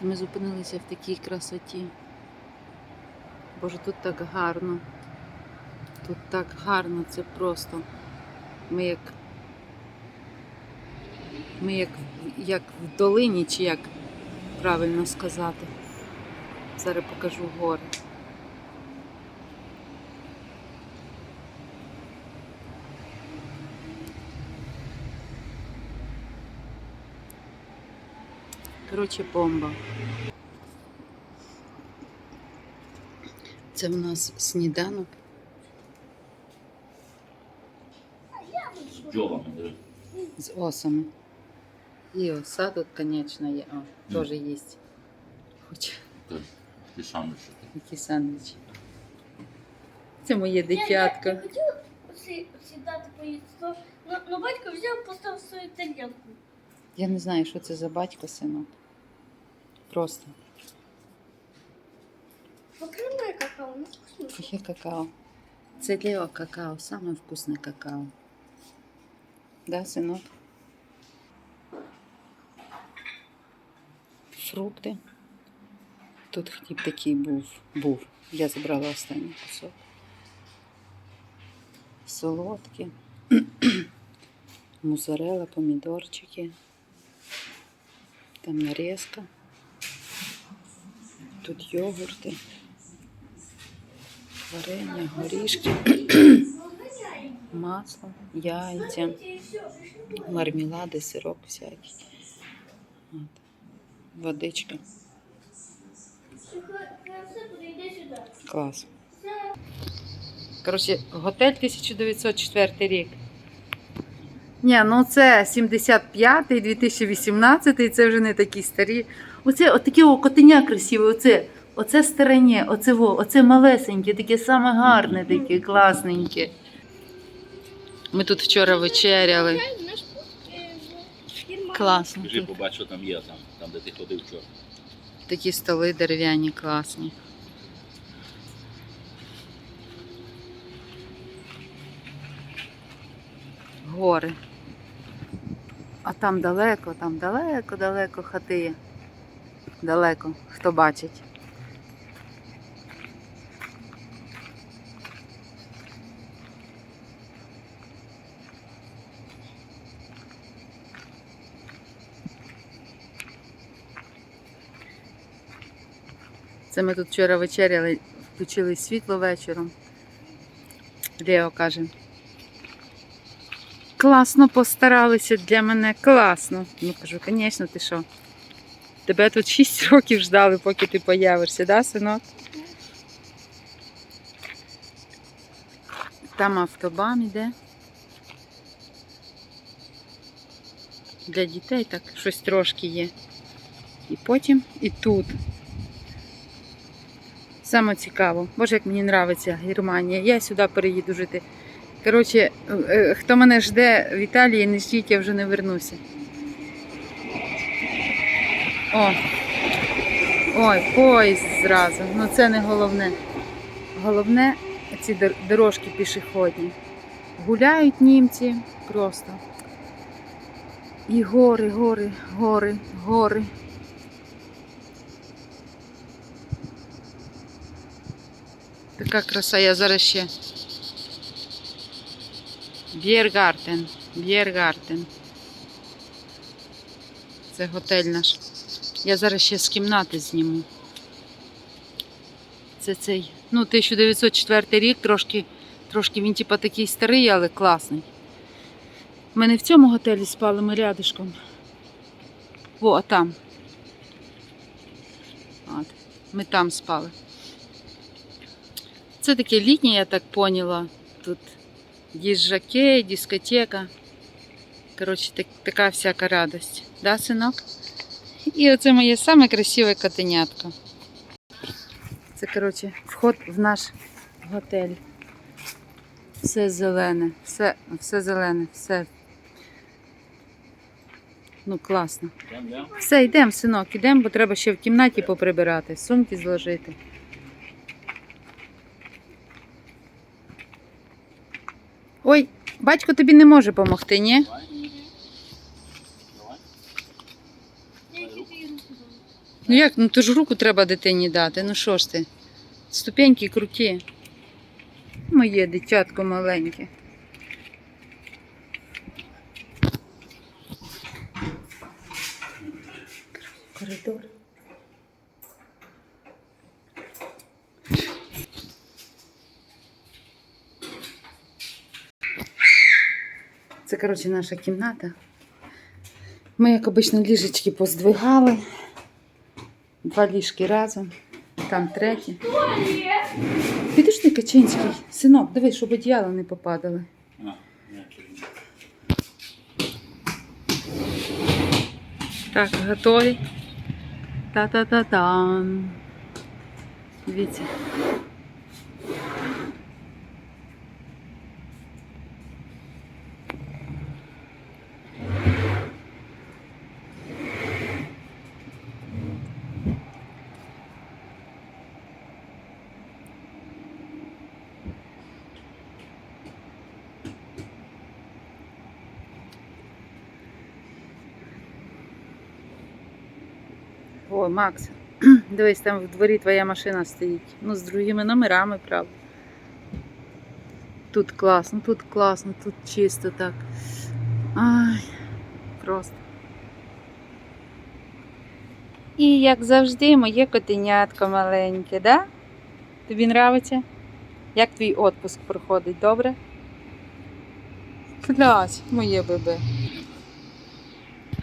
Це ми зупинилися в такій красоті. Боже, тут так гарно. Тут так гарно, це просто. Ми як. Ми як, як в долині, чи як правильно сказати. Зараз покажу гори. Коротше, бомба. Це в нас сніданок. З з осами. І оса тут, звісно, є. О, теж є. Хоч сам що які сандвічі. Це моє Я, я дитятко. хотіла всі, всі поїсти, але но батько взяв, поставив свою тарілку. Я не знаю, що це за батько, синок. Просто Покривне какао, ну вкусно. Яке какао. Це Лео какао, саме вкусне какао. Да, синок? Фрукти. Тут хліб такий був. був. Я забрала останній кусок. Солодкі. Музарела, помідорчики. Там нарізка. Тут йогурти. Варення, горішки, масло, яйця, мармелади, сирок всякий. От. Водичка. Клас. Коротше, готель 1904 рік. Ні, ну це 75-й, 2018-й, це вже не такі старі. Оце от таке о, котеня красиве, оце, оце старенє, оце, во, оце малесеньке, таке саме гарне, таке класненьке. Ми тут вчора вечеряли. Класно. Скажи, Тут. побач, що там є, там, там де ти ходив вчора. Такі столи дерев'яні класні. Гори. А там далеко, там далеко, далеко хати. Далеко, хто бачить. Це ми тут вчора вечеряли, включили світло вечором. Лео каже. Класно постаралися для мене, класно. Ну кажу, звісно, ти що? Тебе тут 6 років ждали, поки ти появишся, да, синок? Там автобан іде. Для дітей так щось трошки є. І потім і тут. Саме цікаво. Боже, як мені подобається Германія. Я сюди переїду жити. Коротше, е, хто мене жде в Італії, не ждіть, я вже не вернуся. О. Ой, поїзд зразу. Ну це не головне. Головне ці дорожки пішохідні. Гуляють німці просто. І гори, гори, гори, гори. Така краса, я зараз ще. Б'єргартен. Б'єргартен. Це готель наш. Я зараз ще з кімнати зніму. Це цей, ну, 1904 рік, трошки, трошки він типа такий старий, але класний. Ми не в цьому готелі спали, ми рядышком. О, а там. От. Ми там спали. Це таке літнє, я так поняла. Тут їжаки, дискотека. Коротше, так, така всяка радость. Да, синок? І оце моє саме красиве котенятко. Це, коротше, вход в наш готель. Все зелене, все, все зелене, все. Ну, класно. Все, йдемо, синок, йдемо, бо треба ще в кімнаті поприбирати, сумки зложити. Ой, батько тобі не може допомогти, ні? Ну як, ну то ж руку треба дитині дати. Ну що ж ти? Ступеньки круті. Моє дитятко маленьке. Коридор. Це, коротше, наша кімната. Ми, як обично, ліжечки поздвигали. Два ліжки разом. Там третє. Підушний Качинський. Синок, дивись, щоб одіяло не попадали. Так, готові. Та-та-та-тан. Дивіться. О, Макс, дивись, там в дворі твоя машина стоїть. Ну, з другими номерами, правда. Тут класно, тут класно, тут чисто так. Ай, просто. І як завжди, моє котенятко маленьке, да? Тобі нравиться? Як твій отпуск проходить, добре? Клась, моє бебе.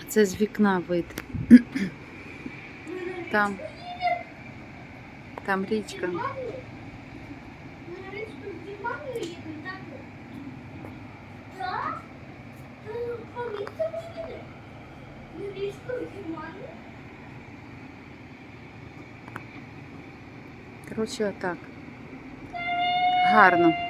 Це з вікна вид. Там. Там річка. Ми на річку з мамою їдемо, так? Так? Та поліція поїде. На річку з мамою. Коротше, отак. Гарно.